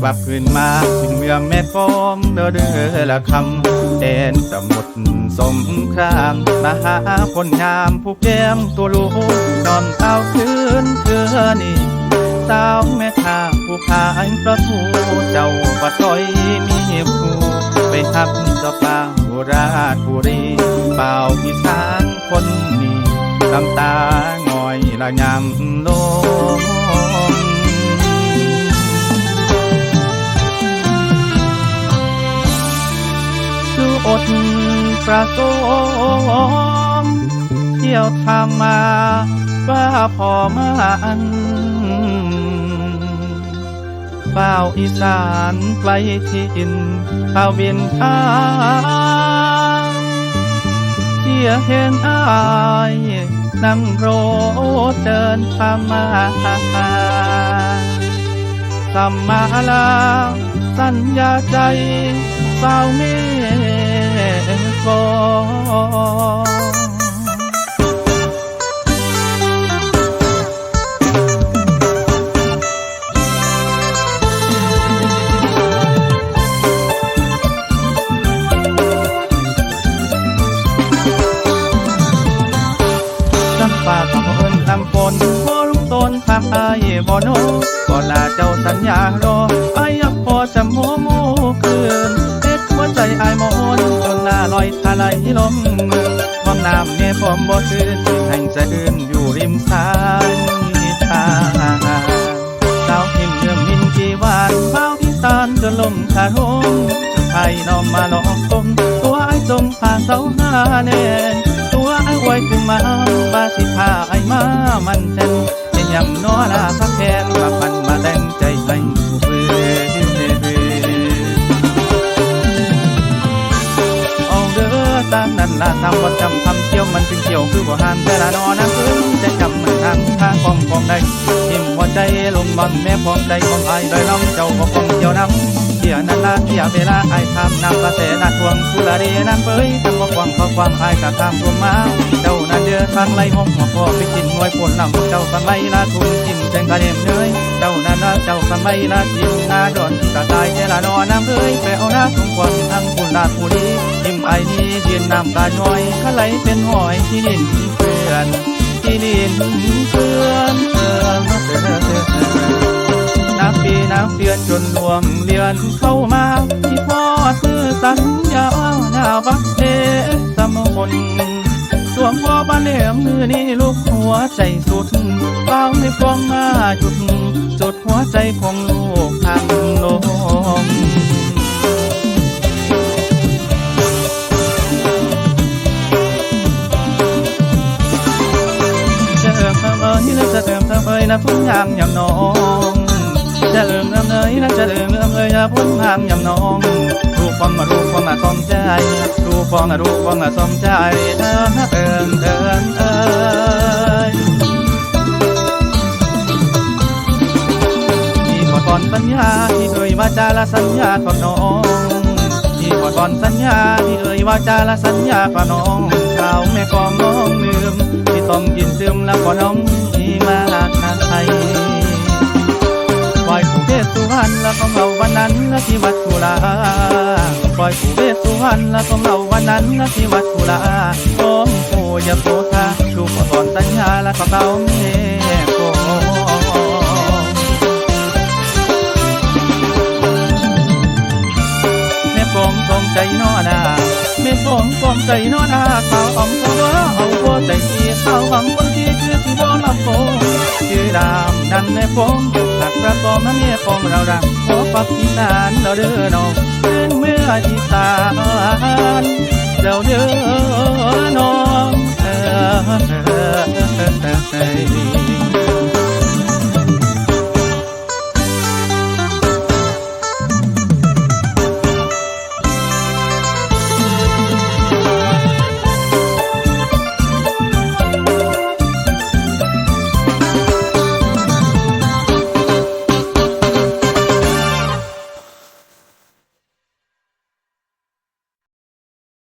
กลับคืนมาถึงเมืองแม่กองเด้อเด้อละคำแดนสมุทรสงครามมาหาคนงามผู้แก้มตัวลูกนอนเต้าคืนเธอนี่สาวแม่ค้าผู้ขายประทูเจ้าปัดต้อยมีผู้ไปทับเจ้าป่าบุราชบุรีเป่าพิสานคนนี้ลำตาหงอยละยำลม คืออดประสมเที่ยวทางมาว่าพอมาอันเฝ้าอีสานไกลถิ่อินข้าวบินข้าเทียเห็นอายนั่งโรเดินทางมาสัมมาลาสัญญาใจ เฝ้าเมฆฟองลำปากของเอิญลำฝนพอลุกต้นทางอายบ่โนก็ลาเจ้าสัญญารออายยังพอจะโมโมคื ลลมมือมองน้ำเน่พร้อมบ่ซื่นแห่งสะอื่นอยู่ริมสายทางสาวพิมเรื่องมินจีวานเฝ้าอีสานจนลมขาดหงไทยน้อมมาหลอกตมตัวไอ้จมผ่าเสาหน้าแน่นตัวไอ้ไว้ขึ้นมาบาสิพาไอ้มามันเต้นเป็นยำนัวลาพักแทนำวัดจำทำเที่ยวมันเป็นเที่ยวคือบ่หานแต่ละนอนั้นคือจะจำมันทางทางกองกองใดทิมหัวใจลงบอลแม่พร้อมใดของไอ้ได้ลำเจ้าก็คงเที่ยวนำเที่ยนั้นละเที่ยเวลาไอ้ทำนำกระแสนักทวงสุรารีน้ำเปยทำว่ความเขาความไอ้กะทำรวมมาเจ้านั้นเดือทางไล่ห้องหัวพอไปกินหวยผลลำเจ้าสังไล่ลาทุ่งจิ้มแจงกระเด็มเนย เจ้านั้นละเจ้าสังไล่ลาจิ้มนาดอนกะตายเจละนอน้ำเอ้ยไปเอาหน้าทุ่งควันทั้งคุณลาดผู้ดีจิ้มไอนี้เย็นน้ำตาหน่อยขะไหลเป็นหอยที่ดินเพื่อนที่ดินเพื่อนเพื่อนนับปีนับเดือนจนรวมเดือนเข้ามาที่พ่อดมือสัญญาหน้าบักเดสมคน วมพ่อบ้านเหลี่ยมมือนี่ลูกหัวใจสุดเป้าไม่ฟองมาจุดจุดหัวใจของลูกทางลมจะเอิมทำเอ้ยแล้วจะเอิมทำเอ้ยนะพุ่งงามยำน้อง จะเอิมเอิมเอ้ยนะจะเอิมเอิมเอ้ยนะพุ่งงามยำน้องรูปฟองมารูปฟองมาสมใจรูปฟองมารูปฟองมาสมใจเอิมเอิมเอิมเอ้ยมีขอก่อนสัญญาที่เอ่ยว่าจาละสัญญาต่อน้องมีขอก่อนสัญญาที่เอ่ยว่าจาละสัญญาต่อน้องชาวแม่กองน้องลืมที่ต้องกินซึมแล้วก็น้องที่มาไทย ละของเราวันนั้นละที่วัดกุลาปล่อยผู้เวสสุวรรณละของเราวันนั้นละที่วัดกุลาโอมปู่อย่าโปรธาลูขอถอนสัญญาละของเต้าแม่ แม่ปองปองใจนอนาแม่ปองปองใจนอนาข้าวอ่อมเขาวเอาบัวใจสีข้าวหวังคนที่คือที่บ่ลำโพงชื่อดามดันแม่ปองหักประกอบมแม่ปองเราดังขอปักอีสานเราเด้อน้องเมื่ออีสานเราเด้อ